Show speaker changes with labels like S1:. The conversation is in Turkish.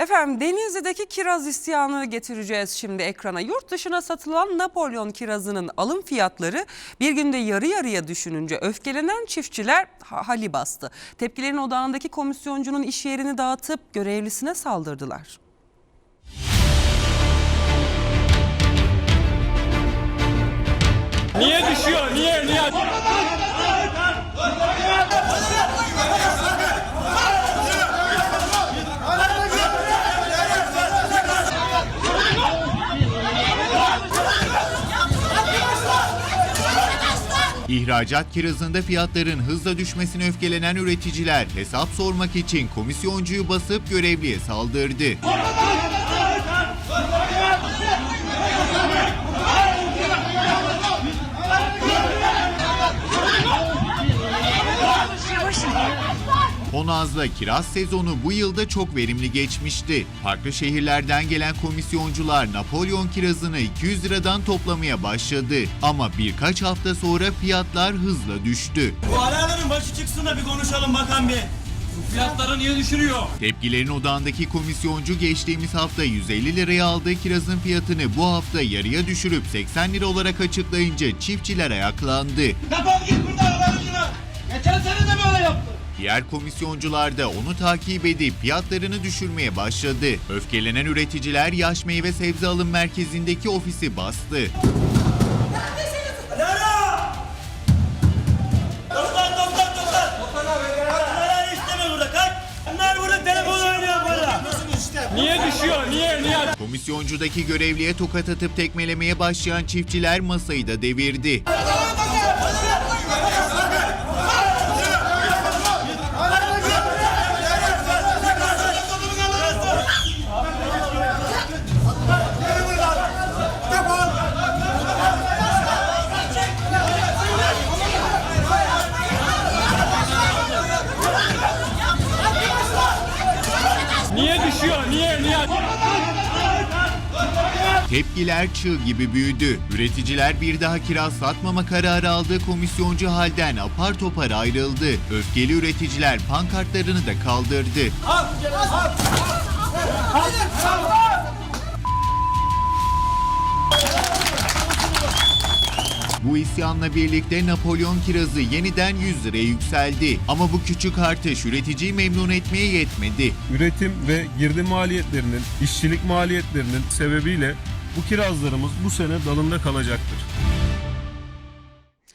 S1: Efendim Denizli'deki kiraz isyanı getireceğiz şimdi ekrana. Yurt dışına satılan Napolyon kirazının alım fiyatları bir günde yarı yarıya düşününce öfkelenen çiftçiler ha- hali bastı. Tepkilerin odağındaki komisyoncunun iş yerini dağıtıp görevlisine saldırdılar.
S2: Niye düşüyor? Niye? Niye?
S3: İhracat kirazında fiyatların hızla düşmesine öfkelenen üreticiler hesap sormak için komisyoncuyu basıp görevliye saldırdı. Honaz'da kiraz sezonu bu yılda çok verimli geçmişti. Farklı şehirlerden gelen komisyoncular Napolyon kirazını 200 liradan toplamaya başladı. Ama birkaç hafta sonra fiyatlar hızla düştü.
S4: Bu araların başı çıksın da bir konuşalım bakan bir.
S2: Fiyatları niye düşürüyor?
S3: Tepkilerin odağındaki komisyoncu geçtiğimiz hafta 150 liraya aldığı kirazın fiyatını bu hafta yarıya düşürüp 80 lira olarak açıklayınca çiftçiler ayaklandı.
S4: Defol git buradan aracına. Geçen sene de böyle yaptı.
S3: Diğer komisyoncular da onu takip edip fiyatlarını düşürmeye başladı. Öfkelenen üreticiler yaş meyve sebze alım merkezindeki ofisi bastı.
S2: Niye düşüyor? Niye? Niye?
S3: Komisyoncudaki görevliye tokat atıp tekmelemeye başlayan çiftçiler masayı da devirdi.
S2: Düşüyor? Niye? Niye?
S3: Tepkiler çığ gibi büyüdü. Üreticiler bir daha kiraz satmama kararı aldığı komisyoncu halden apar topar ayrıldı. Öfkeli üreticiler pankartlarını da kaldırdı. Bu isyanla birlikte Napolyon kirazı yeniden 100 liraya yükseldi. Ama bu küçük artış üreticiyi memnun etmeye yetmedi.
S5: üretim ve girdi maliyetlerinin, işçilik maliyetlerinin sebebiyle bu kirazlarımız bu sene dalında kalacaktır.